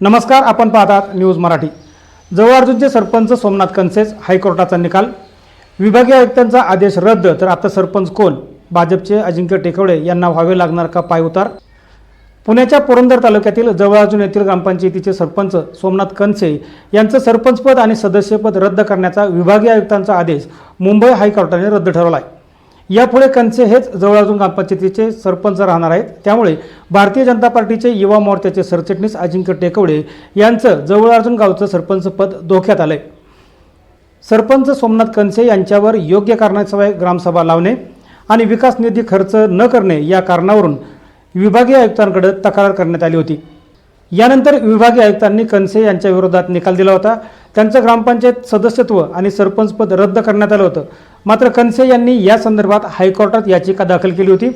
नमस्कार आपण पाहतात न्यूज मराठी. जवळ अर्जुनचे सरपंच सोमनाथ कनसेस हायकोर्टाचा निकाल. विभागीय आयुक्तांचा आदेश रद्द तर आता सरपंच कोण? भाजपचे अजिंक्य टेकवडे यांना व्हावे लागणार का पायउतार पुण्याच्या पुरंदर तालुक्यातील जवळ अर्जुन येथील ग्रामपंचायतीचे सरपंच सोमनाथ कनसे यांचं सरपंचपद आणि सदस्यपद रद्द करण्याचा विभागीय आयुक्तांचा आदेश मुंबई हायकोर्टाने रद्द ठरवला आहे यापुढे कनसे हेच जवळ ग्रामपंचायतीचे सरपंच राहणार आहेत. त्यामुळे भारतीय जनता पार्टीचे युवा मोर्चाचे सरचिटणीस अजिंक्य टेकवडे यांचं जवळ गावचं गावचं सरपंचपद धोक्यात आलंय. सरपंच सोमनाथ कंसे यांच्यावर योग्य कारणाशिवाय ग्रामसभा लावणे आणि विकास निधी खर्च न करणे या कारणावरून विभागीय आयुक्तांकडे तक्रार करण्यात आली होती. यानंतर विभागीय आयुक्तांनी कंसे यांच्या विरोधात निकाल दिला होता. त्यांचं ग्रामपंचायत सदस्यत्व आणि सरपंचपद रद्द करण्यात आलं होतं. मात्र कनसे यांनी या संदर्भात हायकोर्टात याचिका दाखल केली होती.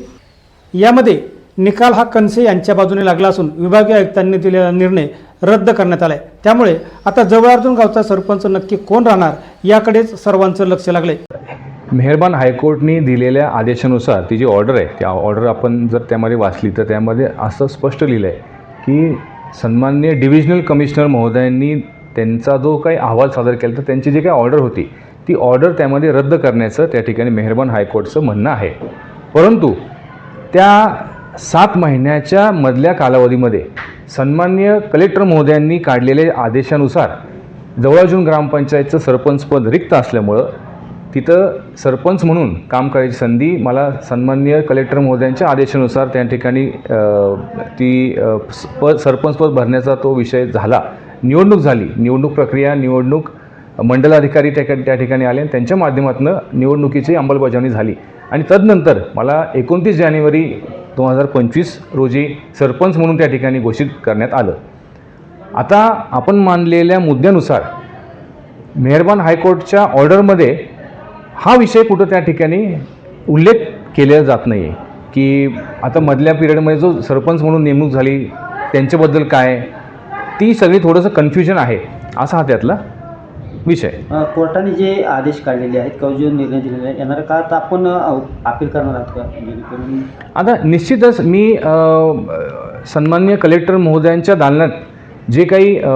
यामध्ये निकाल हा कनसे यांच्या बाजूने लागला असून विभागीय आयुक्तांनी दिलेला निर्णय रद्द करण्यात आलाय. त्यामुळे आता जवळ अर्जुन गावचा सरपंच नक्की कोण राहणार याकडेच सर्वांचं लक्ष लागले मेहरबान हायकोर्टने दिलेल्या आदेशानुसार ती जी ऑर्डर आहे त्या ऑर्डर आपण जर त्यामध्ये वाचली तर त्यामध्ये असं स्पष्ट लिहिलं आहे की सन्मान्य डिव्हिजनल कमिशनर महोदयांनी त्यांचा जो काही अहवाल सादर केला तर त्यांची जी काही ऑर्डर होती ती ऑर्डर त्यामध्ये रद्द करण्याचं त्या ठिकाणी मेहरबान हायकोर्टचं म्हणणं आहे. परंतु त्या सात महिन्याच्या मधल्या कालावधीमध्ये सन्माननीय कलेक्टर महोदयांनी काढलेल्या आदेशानुसार जवळजून ग्रामपंचायतचं सरपंचपद रिक्त असल्यामुळं तिथं सरपंच म्हणून काम करायची संधी मला सन्माननीय कलेक्टर महोदयांच्या आदेशानुसार त्या ठिकाणी ती पद सरपंचपद भरण्याचा तो विषय झाला. निवडणूक झाली. निवडणूक प्रक्रिया निवडणूक मंडलाधिकारी त्या त्या ठिकाणी आले आणि त्यांच्या माध्यमातून निवडणुकीची अंमलबजावणी झाली. आणि तदनंतर मला एकोणतीस जानेवारी दोन हजार पंचवीस रोजी सरपंच म्हणून त्या ठिकाणी घोषित करण्यात आलं. आता आपण मानलेल्या मुद्द्यानुसार मेहरबान हायकोर्टच्या ऑर्डरमध्ये हा विषय कुठं त्या ठिकाणी उल्लेख केलेला जात नाही आहे की आता मधल्या पिरियडमध्ये जो सरपंच म्हणून नेमणूक झाली त्यांच्याबद्दल काय? ती सगळी थोडंसं कन्फ्युजन आहे. असा हा त्यातला विषय. अ, कोर्टाने जे आदेश काढलेले आहेत किंवा जो निर्णय दिलेला आहे येणाऱ्या काळात आपण अपील करणार आहात का? जेणेकरून आता निश्चितच मी अ, सन्माननीय कलेक्टर महोदयांच्या दालनात जे काही अ,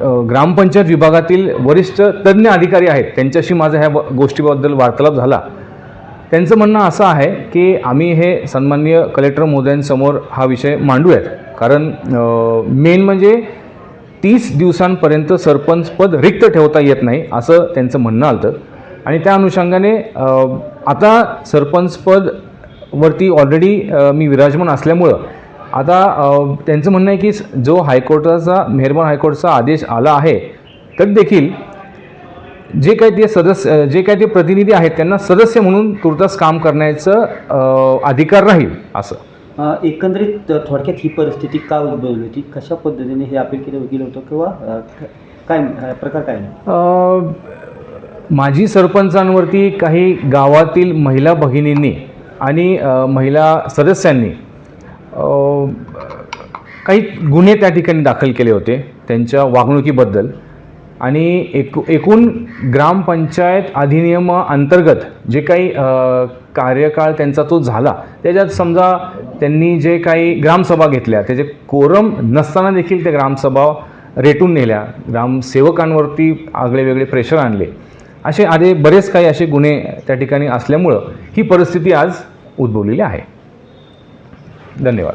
अ, ग्रामपंचायत विभागातील वरिष्ठ तज्ज्ञ अधिकारी आहेत त्यांच्याशी माझा ह्या ब- गोष्टीबद्दल वार्तालाप झाला. त्यांचं म्हणणं असं आहे की आम्ही हे सन्माननीय कलेक्टर महोदयांसमोर हा विषय मांडूयात. कारण मेन म्हणजे तीस दिवसांपर्यंत सरपंचपद रिक्त ठेवता येत नाही असं त्यांचं म्हणणं आलं आणि त्या अनुषंगाने आता आता सरपंचपद वरती ऑलरेडी मी विराजमान असल्यामुळं आता त्यांचं म्हणणं आहे की जो हायकोर्टाचा मेहरबान हायकोर्टचा आदेश आला आहे तरी देखील जे काही ते सदस्य जे काही ते प्रतिनिधी आहेत त्यांना सदस्य म्हणून तुर्तास काम करण्याचं अधिकार राहील असं. एकंदरीत थोडक्यात ही परिस्थिती का उद्भवली होती? कशा पद्धतीने हे अपील केलं गेलं होतं किंवा काय प्रकार काय माजी सरपंचांवरती काही गावातील महिला भगिनींनी आणि महिला सदस्यांनी काही गुन्हे त्या ठिकाणी दाखल केले होते त्यांच्या वागणुकीबद्दल. आणि एकू एकूण ग्रामपंचायत अधिनियम अंतर्गत जे काही कार्यकाळ त्यांचा तो झाला. त्याच्यात समजा त्यांनी जे काही ग्रामसभा घेतल्या त्याचे कोरम नसताना देखील त्या ग्रामसभा रेटून नेल्या. ग्रामसेवकांवरती आगळे वेगळे प्रेशर आणले. असे आधी बरेच काही असे गुन्हे त्या ठिकाणी असल्यामुळं ही परिस्थिती आज उद्भवलेली आहे. धन्यवाद.